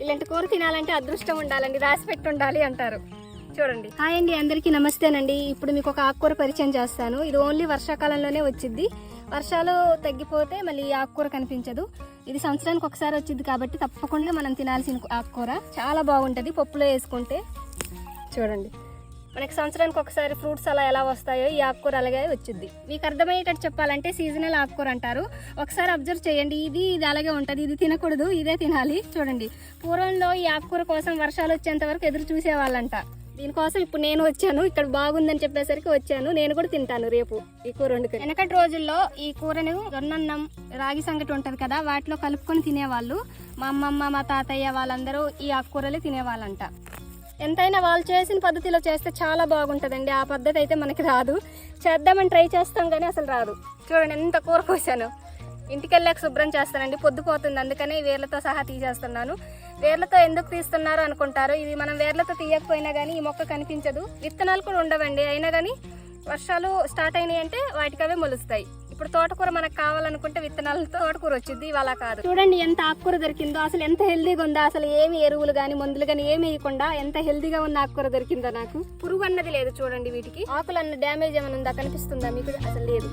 ఇలాంటి కూర తినాలంటే అదృష్టం ఉండాలండి. రాసి పెట్టి ఉండాలి అంటారు. చూడండి. హాయ్ అండి అందరికీ నమస్తేనండి. ఇప్పుడు మీకు ఒక ఆకుకూర పరిచయం చేస్తాను. ఇది ఓన్లీ వర్షాకాలంలోనే వచ్చింది వర్షాలు తగ్గిపోతే మళ్ళీ ఈ ఆకుకూర కనిపించదు. ఇది సంవత్సరానికి ఒకసారి వచ్చింది కాబట్టి తప్పకుండా మనం తినాల్సిన ఆకుకూర. చాలా బాగుంటుంది. పప్పులో వేసుకుంటే. చూడండి. మనకి సంవత్సరానికి ఒకసారి ఫ్రూట్స్ అలా ఎలా వస్తాయో ఈ ఆకుకూర అలాగే వచ్చింది మీకు అర్థమయ్యేటట్టు చెప్పాలంటే సీజనల్ ఆకుకూర అంటారు. ఒకసారి అబ్జర్వ్ చేయండి. ఇది ఇది అలాగే ఉంటుంది. ఇది తినకూడదు. ఇదే తినాలి. చూడండి. పూర్వంలో ఈ ఆకుకూర కోసం వర్షాలు వచ్చేంత వరకు ఎదురు చూసేవాళ్ళంట. దీనికోసం ఇప్పుడు నేను వచ్చాను. ఇక్కడ బాగుందని చెప్పేసరికి వచ్చాను. నేను కూడా తింటాను రేపు ఈ కూర వండుకొని. వెనకటి రోజుల్లో ఈ కూరను జొన్నన్నం రాగి సంగటి ఉంటది కదా వాటిలో కలుపుకొని తినేవాళ్ళు. మా అమ్మమ్మ మా తాతయ్య వాళ్ళందరూ ఈ ఆకుకూరలే తినేవాళ్ళంట. ఎంతైనా వాళ్ళు చేసిన పద్ధతిలో చేస్తే చాలా బాగుంటుందండి. ఆ పద్ధతి అయితే మనకి రాదు. చేద్దామని ట్రై చేస్తాం కానీ అసలు రాదు. చూడండి ఎంత కూర కోసాను. ఇంటికి వెళ్ళాక శుభ్రం చేస్తానండి. పొద్దుపోతుంది అందుకనే వేర్లతో సహా తీసేస్తున్నాను. వేర్లతో ఎందుకు తీస్తున్నారు అనుకుంటారు? ఇది మనం వేర్లతో తీయకపోయినా కానీ ఈ మొక్క కనిపించదు. విత్తనాలు కూడా ఉండవండి. అయినా కానీ వర్షాలు స్టార్ట్ అయినాయి అంటే వాటికి అవే మొలుస్తాయి. ఇప్పుడు తోటకూర మనకు కావాలనుకుంటే విత్తనాలతో తోటకూర వచ్చింది ఇవాళ కాదు. చూడండి ఎంత ఆకుకూర దొరికిందో అసలు ఎంత హెల్దీగా ఉందో అసలు ఏమి ఎరువులు కానీ మందులు కానీ ఏమి వేయకుండా ఎంత హెల్దీగా ఉన్న ఆకుకూర దొరికిందో నాకు. పురుగు అన్నది లేదు చూడండి వీటికి. ఆకులు అన్న డ్యామేజ్ ఏమైనా ఉందా? కనిపిస్తుందా మీకు? అసలు లేదు.